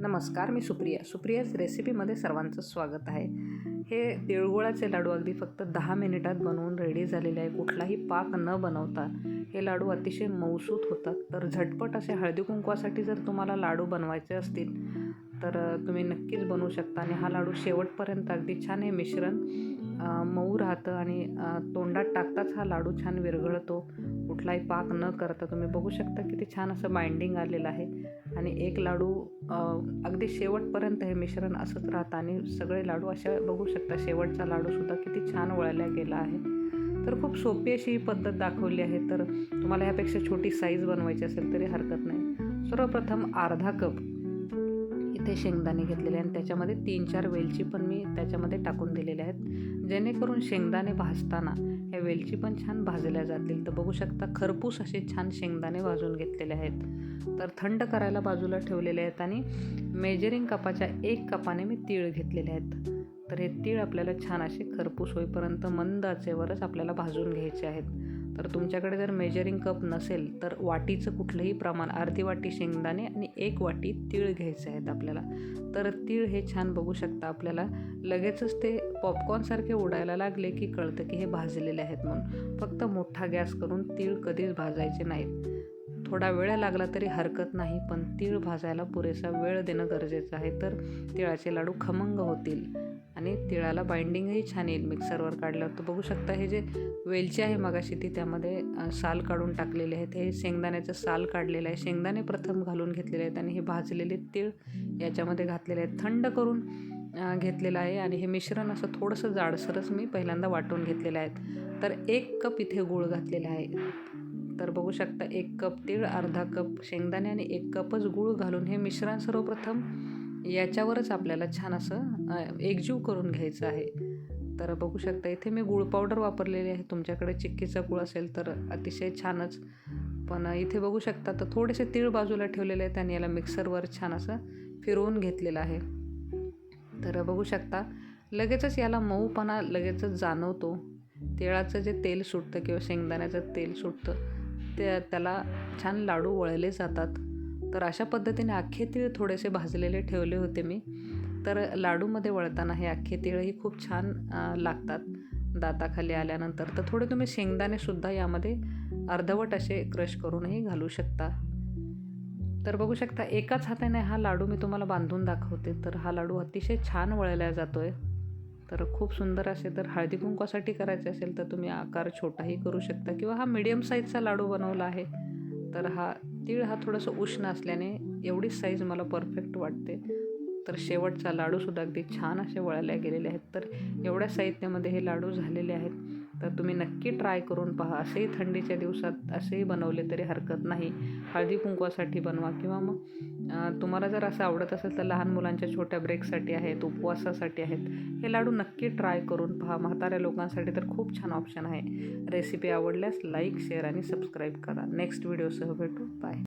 नमस्कार मी सुप्रिया. सुप्रियाच रेसिपीमध्ये सर्वांचं स्वागत आहे. हे तिळगुळाचे लाडू अगदी फक्त दहा मिनिटात बनवून रेडी झालेले आहे. कुठलाही पाक न बनवता हे लाडू अतिशय मौसूत होतात. तर झटपट असे हळदी कुंकवासाठी जर तुम्हाला लाडू बनवायचे असतील तर तुम्ही नक्कीच बनवू शकता. आणि हा लाडू शेवटपर्यंत अगदी छान हे मिश्रण मऊ राहतं आणि तोंडात टाकताच हा लाडू छान विरघळतो. कुठलाही पाक न करता तुम्ही बघू शकता किती छान असं बाइंडिंग आलेलं आहे. आणि एक लाडू अगदी शेवटपर्यंत हे मिश्रण असंच राहतं आणि सगळे लाडू अशा बघू शकता शेवटचा लाडूसुद्धा किती छान वळल्या गेला आहे. तर खूप सोपी अशी ही पद्धत दाखवली आहे. तर तुम्हाला ह्यापेक्षा छोटी साईज बनवायची असेल तरी हरकत नाही. सर्वप्रथम अर्धा कप इथे शेंगदाणे घेतलेले आहे आणि त्याच्यामध्ये तीन चार वेलची पण मी त्याच्यामध्ये टाकून दिलेल्या आहेत. जेणेकरून शेंगदाणे भाजताना ह्या वेलची पण छान भाजल्या जातील. तर बघू शकता खरपूस असे छान शेंगदाणे भाजून घेतलेले आहेत. तर थंड करायला बाजूला ठेवलेले आहेत आणि मेजरिंग कपाच्या एक कपाने मी तीळ घेतलेले आहेत. तर हे तीळ आपल्याला छान असे खरपूस होईपर्यंत मंद आचेवरच आपल्याला भाजून घ्यायचे आहेत. तर तुमच्याकडे जर मेजरिंग कप नसेल तर वाटीचं कुठलंही प्रमाण अर्धी वाटी शेंगदाणे आणि एक वाटी तीळ घ्यायचे आहेत आपल्याला. तर तीळ हे छान बघू शकता आपल्याला. लगेचच ते पॉपकॉर्नसारखे उडायला लागले की कळतं की हे भाजलेले आहेत म्हणून. फक्त मोठा गॅस करून तीळ कधीच भाजायचे नाहीत. थोडा वेळ लागला तरी हरकत नाही पण तीळ भाजायला पुरेसा वेळ देणं गरजेचं आहे. तर तिळाचे लाडू खमंग होतील आणि तिळाला बाइंडिंगही छान येईल मिक्सरवर काढल्यावर. तर बघू शकता हे जे वेलची आहे मगाशी ती त्यामध्ये साल काढून टाकलेले आहेत हे शेंगदाण्याचं साल काढलेलं आहे. शेंगदाणे प्रथम घालून घेतलेले आहेत आणि हे भाजलेले तीळ याच्यामध्ये घातलेले आहेत. थंड करून घेतलेलं आहे आणि हे मिश्रण असं थोडंसं जाडसरच मी पहिल्यांदा वाटून घेतलेलं आहे. तर एक कप इथे गूळ घातलेला आहे. तर बघू शकता एक कप तीळ अर्धा कप शेंगदाणे आणि एक कपच गूळ घालून हे मिश्रण सर्वप्रथम याच्यावरच आपल्याला छान असं एकजीव करून घ्यायचं आहे. तर बघू शकता इथे मी गूळ पावडर वापरलेली आहे. तुमच्याकडे चिक्कीचा गूळ असेल तर अतिशय छानच. पण इथे बघू शकता तर थोडेसे तीळ बाजूला ठेवलेले आहेत आणि याला मिक्सरवर छान असं फिरवून घेतलेलं आहे. तर बघू शकता लगेचच याला मऊपणा लगेचच जाणवतो. तिळाचं जे तेल सुटतं किंवा शेंगदाण्याचं तेल सुटतं ते त्याला छान लाडू वळले जातात. तर अशा पद्धतीने अख्खे तीळ थोडेसे भाजलेले ठेवले होते मी. तर लाडूमध्ये वळताना हे अख्खे तीळही खूप छान लागतात. दाताखाली आल्यानंतर. तर थोडे तुम्ही शेंगदाणेसुद्धा यामध्ये अर्धवट असे क्रश करूनही घालू शकता. तर बघू शकता एकाच हाताने हा लाडू मी तुम्हाला बांधून दाखवते. तर हा लाडू अतिशय छान वळला जातो आहे तर खूप सुंदर असे तर हळदी कुंकवासाठी करायचे असेल तर तुम्ही आकार छोटाही करू शकता. किंवा हा मिडियम साईजचा लाडू बनवला आहे तर हा तीळ हा थोडंसं उष्ण असल्याने एवढीच साईज मला परफेक्ट वाटते. तर शेवटचा लाडूसुद्धा अगदी छान असे वळल्या गेलेले आहेत. तर एवढ्या साहित्यामध्ये हे लाडू झालेले आहेत. तर तुम्ही नक्की ट्राय करून पहा. असेही थंडीच्या दिवसात असेही बनवले तरी हरकत नाही. हळदी कुंकवासाठी बनवा किंवा मग तुम्हाला जर असं आवडत असेल तर लहान मुलांच्या छोट्या ब्रेकसाठी आहेत उपवासासाठी आहेत हे लाडू नक्की ट्राय करून पहा. म्हाताऱ्या लोकांसाठी तर खूप छान ऑप्शन आहे. रेसिपी आवडल्यास लाईक शेअर आणि सबस्क्राईब करा. नेक्स्ट व्हिडिओसह भेटू. बाय